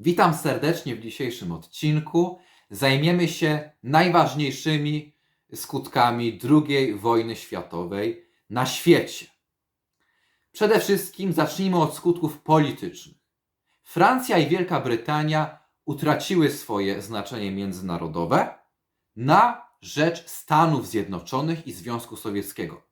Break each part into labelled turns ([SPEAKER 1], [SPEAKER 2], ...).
[SPEAKER 1] Witam serdecznie w dzisiejszym odcinku. Zajmiemy się najważniejszymi skutkami II wojny światowej na świecie. Przede wszystkim zacznijmy od skutków politycznych. Francja i Wielka Brytania utraciły swoje znaczenie międzynarodowe na rzecz Stanów Zjednoczonych i Związku Sowieckiego.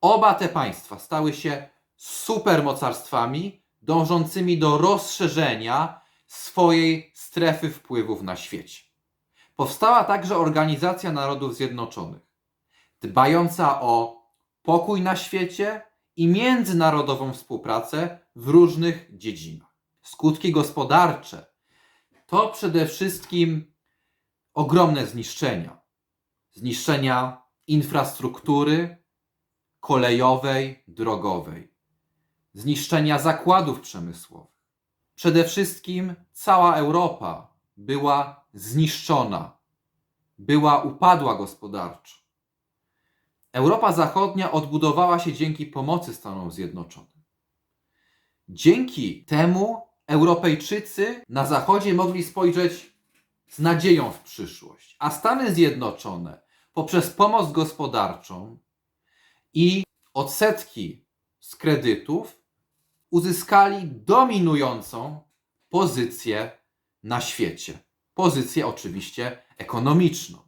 [SPEAKER 1] Oba te państwa stały się supermocarstwami dążącymi do rozszerzenia swojej strefy wpływów na świecie. Powstała także Organizacja Narodów Zjednoczonych, dbająca o pokój na świecie i międzynarodową współpracę w różnych dziedzinach. Skutki gospodarcze to przede wszystkim ogromne zniszczenia. Zniszczenia infrastruktury kolejowej, drogowej, zniszczenia zakładów przemysłowych. Przede wszystkim cała Europa była zniszczona, była upadła gospodarczo. Europa Zachodnia odbudowała się dzięki pomocy Stanom Zjednoczonym. Dzięki temu Europejczycy na Zachodzie mogli spojrzeć z nadzieją w przyszłość, a Stany Zjednoczone poprzez pomoc gospodarczą i odsetki z kredytów uzyskali dominującą pozycję na świecie. Pozycję oczywiście ekonomiczną.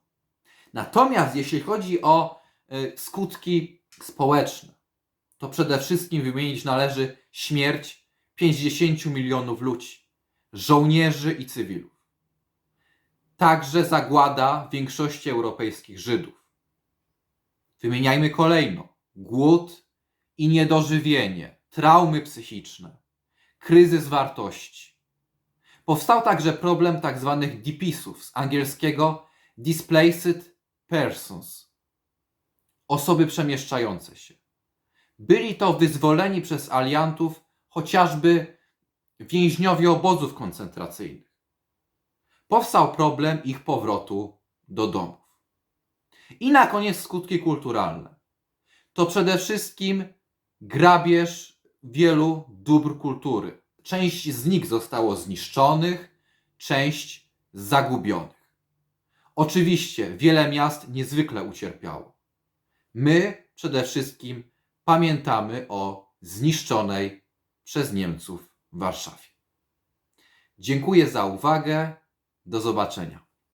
[SPEAKER 1] Natomiast jeśli chodzi o y, skutki społeczne, to przede wszystkim wymienić należy śmierć 50 milionów ludzi, żołnierzy i cywilów. Także zagłada większości europejskich Żydów. Wymieniajmy kolejno: głód i niedożywienie, traumy psychiczne, kryzys wartości. Powstał także problem tzw. DPS-ów z angielskiego Displaced Persons osoby przemieszczające się. Byli to wyzwoleni przez aliantów chociażby więźniowie obozów koncentracyjnych. Powstał problem ich powrotu do domów. I na koniec skutki kulturalne. To przede wszystkim grabież wielu dóbr kultury. Część z nich zostało zniszczonych, część zagubionych. Oczywiście wiele miast niezwykle ucierpiało. My przede wszystkim pamiętamy o zniszczonej przez Niemców Warszawie. Dziękuję za uwagę. Do zobaczenia.